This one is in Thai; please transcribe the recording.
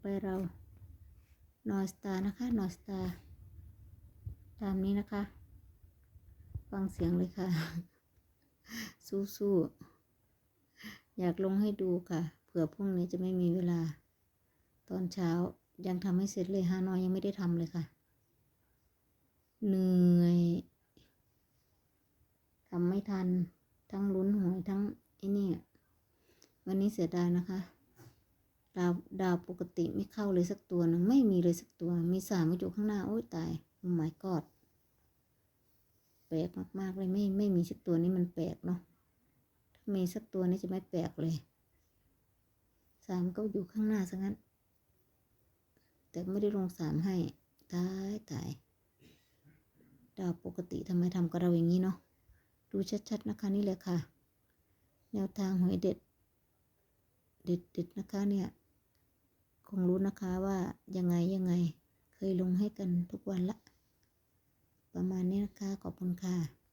ไปเรานอสตานะคะนอสตาตามนี้นะคะ ฟังเสียงเลยค่ะ สู้ๆ อยากลงให้ดูค่ะ เผื่อพรุ่งนี้จะไม่มีเวลา ตอนเช้ายังทำให้เสร็จเลยฮานอยยังไม่ได้ทำเลยค่ะ เหนื่อยทำไม่ทัน ทั้งลุ้นหวยทั้งไอ้นี่ วันนี้เสียดายนะคะ ดาวดาวปกติไม่เข้าเลยสักตัวหนึ่งไม่มีเลยสักตัว มีสามมาอยู่ข้างหน้า โอ้ยตายโอ้ my god แปลกมากๆเลยไม่ไม่มีสักตัวนี้มันแปลกเนาะถ้ามีสักตัวนี้จะไม่แปลกเลยสามก็อยู่ข้างหน้าซะงั้น แต่ไม่ได้ลงสามให้ตายตายดาวปกติทำไมทำกับเราอย่างนี้เนาะดูชัดๆนะคะนี่เลยค่ะ แนวทางหวยเด็ด เด็ดเด็ดๆนะคะเนี่ย คงรู้นะคะว่ายังไงยังไง เคยลงให้กันทุกวันละ ประมาณนี้นะคะ ขอบคุณค่ะ